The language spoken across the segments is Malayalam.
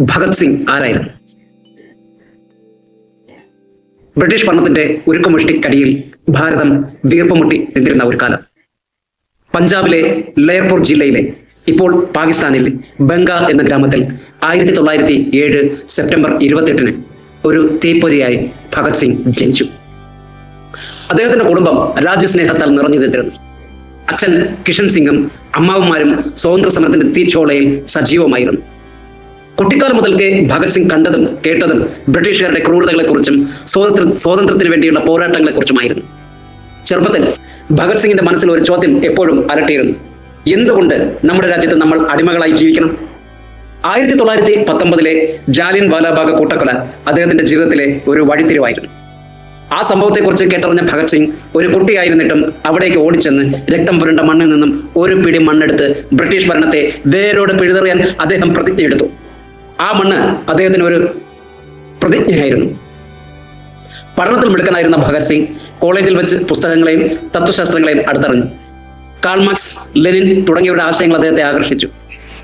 ഭഗത് സിംഗ് ആരായിരുന്നു? ബ്രിട്ടീഷ് ഭരണത്തിന്റെ ഉരുക്കുമുഷ്ടിക്കടിയിൽ ഭാരതം വീർപ്പുമുട്ടി നിന്നിരുന്ന ഒരു കാലം. പഞ്ചാബിലെ ലയർപൂർ ജില്ലയിലെ ഇപ്പോൾ പാകിസ്ഥാനിൽ ബംഗ എന്ന ഗ്രാമത്തിൽ ആയിരത്തി തൊള്ളായിരത്തി ഏഴ് സെപ്റ്റംബർ ഇരുപത്തെട്ടിന് ഒരു തീപ്പൊരിയായി ഭഗത് സിംഗ് ജനിച്ചു. അദ്ദേഹത്തിന്റെ കുടുംബം രാജ്യസ്നേഹത്താൽ നിറഞ്ഞു നിന്നിരുന്നു. അച്ഛൻ കിഷൻ സിംഗും അമ്മാവന്മാരും സ്വാതന്ത്ര്യ സമരത്തിന്റെ തീച്ചോളയിൽ സജീവമായിരുന്നു. കുട്ടിക്കാലം മുതൽക്കേ ഭഗത് സിംഗ് കണ്ടതും കേട്ടതും ബ്രിട്ടീഷുകാരുടെ ക്രൂരതകളെക്കുറിച്ചും സ്വാതന്ത്ര്യ സ്വാതന്ത്ര്യത്തിന് വേണ്ടിയുള്ള പോരാട്ടങ്ങളെക്കുറിച്ചുമായിരുന്നു. ചെറുപ്പത്തിൽ ഭഗത് സിംഗിന്റെ മനസ്സിൽ ഒരു ചോദ്യം എപ്പോഴും അലട്ടിയിരുന്നു. എന്തുകൊണ്ട് നമ്മുടെ രാജ്യത്ത് നമ്മൾ അടിമകളായി ജീവിക്കണം? ആയിരത്തി തൊള്ളായിരത്തി പത്തൊമ്പതിലെ ജാലിയൻ വാലാബാഗ് കൂട്ടക്കൊല അദ്ദേഹത്തിന്റെ ജീവിതത്തിലെ ഒരു വഴിത്തിരിവായിരുന്നു. ആ സംഭവത്തെക്കുറിച്ച് കേട്ടറിഞ്ഞ ഭഗത് സിംഗ് ഒരു കുട്ടിയായിരുന്നിട്ടും അവിടേക്ക് ഓടിച്ചെന്ന് രക്തം പുരണ്ട മണ്ണിൽ നിന്നും ഒരു പിടി മണ്ണെടുത്ത് ബ്രിട്ടീഷ് ഭരണത്തെ വേരോട് പിഴുതെറിയാൻ അദ്ദേഹം പ്രതിജ്ഞയെടുത്തു. ആ മണ്ണ് അദ്ദേഹത്തിന് ഒരു പ്രതിജ്ഞയായിരുന്നു. പഠനത്തിൽ മിടുക്കനായിരുന്ന ഭഗത് സിംഗ് കോളേജിൽ വെച്ച് പുസ്തകങ്ങളെയും തത്വശാസ്ത്രങ്ങളെയും അടുത്തറിഞ്ഞു. കാൾമാക്സ് ലെനിൻ തുടങ്ങിയവരുടെ ആശയങ്ങൾ അദ്ദേഹത്തെ ആകർഷിച്ചു.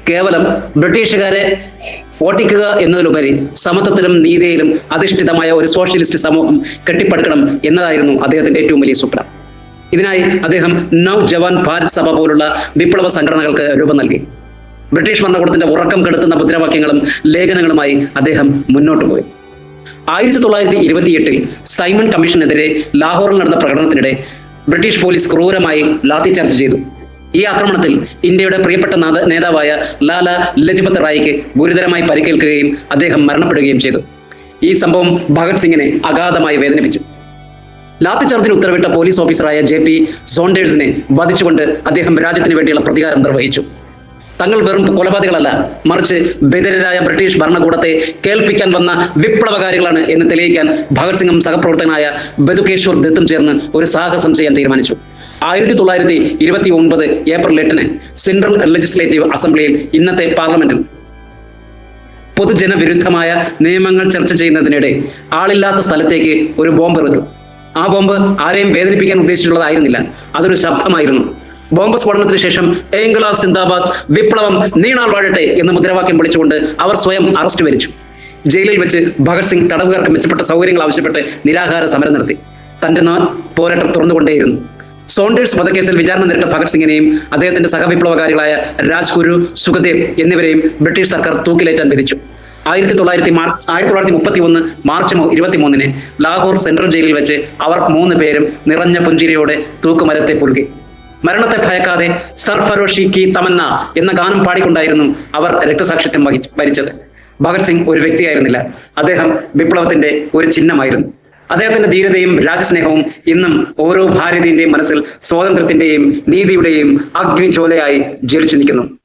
കേവലം ബ്രിട്ടീഷുകാരെ ഓട്ടിക്കുക എന്നതിലുപരി സമത്വത്തിലും നീതിയിലും അധിഷ്ഠിതമായ ഒരു സോഷ്യലിസ്റ്റ് സമൂഹം കെട്ടിപ്പടുക്കണം എന്നതായിരുന്നു അദ്ദേഹത്തിന്റെ ഏറ്റവും വലിയ സ്വപ്നം. ഇതിനായി അദ്ദേഹം നവ് ജവാൻ ഭാരത് സഭ പോലുള്ള വിപ്ലവ സംഘടനകൾക്ക് രൂപം നൽകി. ബ്രിട്ടീഷ് ഭരണകൂടത്തിന്റെ ഉറക്കം കെടുത്തുന്ന മുദ്രാവാക്യങ്ങളും ലേഖനങ്ങളുമായി അദ്ദേഹം മുന്നോട്ട് പോയി. ആയിരത്തി തൊള്ളായിരത്തി ഇരുപത്തിയെട്ടിൽ സൈമൺ കമ്മീഷനെതിരെ ലാഹോറിൽ നടന്ന പ്രകടനത്തിനിടെ ബ്രിട്ടീഷ് പോലീസ് ക്രൂരമായി ലാത്തിചാർജ് ചെയ്തു. ഈ ആക്രമണത്തിൽ ഇന്ത്യയുടെ പ്രിയപ്പെട്ട നേതാവായ ലാല ലജ്പത് റായിക്ക് ഗുരുതരമായി പരിക്കേൽക്കുകയും അദ്ദേഹം മരണപ്പെടുകയും ചെയ്തു. ഈ സംഭവം ഭഗത് സിംഗിനെ അഗാധമായി വേദനിപ്പിച്ചു. ലാത്തിചാർജിന് ഉത്തരവിട്ട പോലീസ് ഓഫീസറായ ജെ പി സോണ്ടേഴ്സിനെ വധിച്ചുകൊണ്ട് അദ്ദേഹം രാജ്യത്തിന് വേണ്ടിയുള്ള പ്രതികാരം നിർവഹിച്ചു. തങ്ങൾ വെറും കൊലപാതകളല്ല മറിച്ച് ബദിരരായ ബ്രിട്ടീഷ് ഭരണകൂടത്തെ കേൾപ്പിക്കാൻ വന്ന വിപ്ലവകാരികളാണ് എന്ന് തെളിയിക്കാൻ ഭഗത് സിംഗും സഹപ്രവർത്തകനായ ബദുകേശ്വർ ദത്തും ചേർന്ന് ഒരു സാഹസം ചെയ്യാൻ തീരുമാനിച്ചു. ആയിരത്തി തൊള്ളായിരത്തി ഇരുപത്തി ഒൻപത് ഏപ്രിൽ എട്ടിന് സെൻട്രൽ ലെജിസ്ലേറ്റീവ് അസംബ്ലിയിൽ ഇന്നത്തെ പാർലമെന്റിൽ പൊതുജനവിരുദ്ധമായ നിയമങ്ങൾ ചർച്ച ചെയ്യുന്നതിനിടെ ആളില്ലാത്ത സ്ഥലത്തേക്ക് ഒരു ബോംബ് എറിഞ്ഞു ആ ബോംബ് ആരെയും വേദനിപ്പിക്കാൻ ഉദ്ദേശിച്ചിട്ടുള്ളതായിരുന്നില്ല. അതൊരു ശബ്ദമായിരുന്നു. ബോംബ് സ്ഫോടനത്തിന് ശേഷം ഏങ്കലാബ് സിന്ദാബാദ് വിപ്ലവം നീണാൾ വാഴട്ടെ എന്ന് മുദ്രാവാക്യം വിളിച്ചുകൊണ്ട് അവർ സ്വയം അറസ്റ്റ് വരിച്ചു. ജയിലിൽ വെച്ച് ഭഗത് സിംഗ് തടവുകാർക്ക് മെച്ചപ്പെട്ട സൗകര്യങ്ങൾ ആവശ്യപ്പെട്ട് നിരാഹാര സമരം നടത്തി. തന്റെ പോരാട്ടം തുറന്നുകൊണ്ടേയിരുന്നു. സോണ്ടേഴ്സ് വധക്കേസിൽ വിചാരണ നേരിട്ട ഭഗത് സിംഗിനെയും അദ്ദേഹത്തിന്റെ സഹവിപ്ലവകാരികളായ രാജ്ഗുരു സുഖദേവ് എന്നിവരെയും ബ്രിട്ടീഷ് സർക്കാർ തൂക്കിലേറ്റാൻ വിധിച്ചു. ആയിരത്തി തൊള്ളായിരത്തി മാർ ആയിരത്തി തൊള്ളായിരത്തി മുപ്പത്തി ഒന്ന് മാർച്ച് ഇരുപത്തി മൂന്നിന് ലാഹോർ സെൻട്രൽ ജയിലിൽ വെച്ച് അവർ മൂന്ന് പേരും നിറഞ്ഞ പുഞ്ചിരിയോടെ തൂക്കുമരത്തെ പുലുകി. മരണത്തെ ഭയക്കാതെ സർഫറോഷി കി തമന്ന എന്ന ഗാനം പാടിക്കൊണ്ടായിരുന്നു അവർ രക്തസാക്ഷിത്വം വഹിച്ച് ഭരിച്ചത് ഭഗത് സിംഗ് ഒരു വ്യക്തിയായിരുന്നില്ല. അദ്ദേഹം വിപ്ലവത്തിന്റെ ഒരു ചിഹ്നമായിരുന്നു. അദ്ദേഹത്തിന്റെ ധീരതയും രാജ്യസ്നേഹവും ഇന്നും ഓരോ ഭാരതീയന്റെയും മനസ്സിൽ സ്വാതന്ത്ര്യത്തിന്റെയും നീതിയുടെയും അഗ്നിജ്വാലയായി ജ്വലിച്ചു നിൽക്കുന്നു.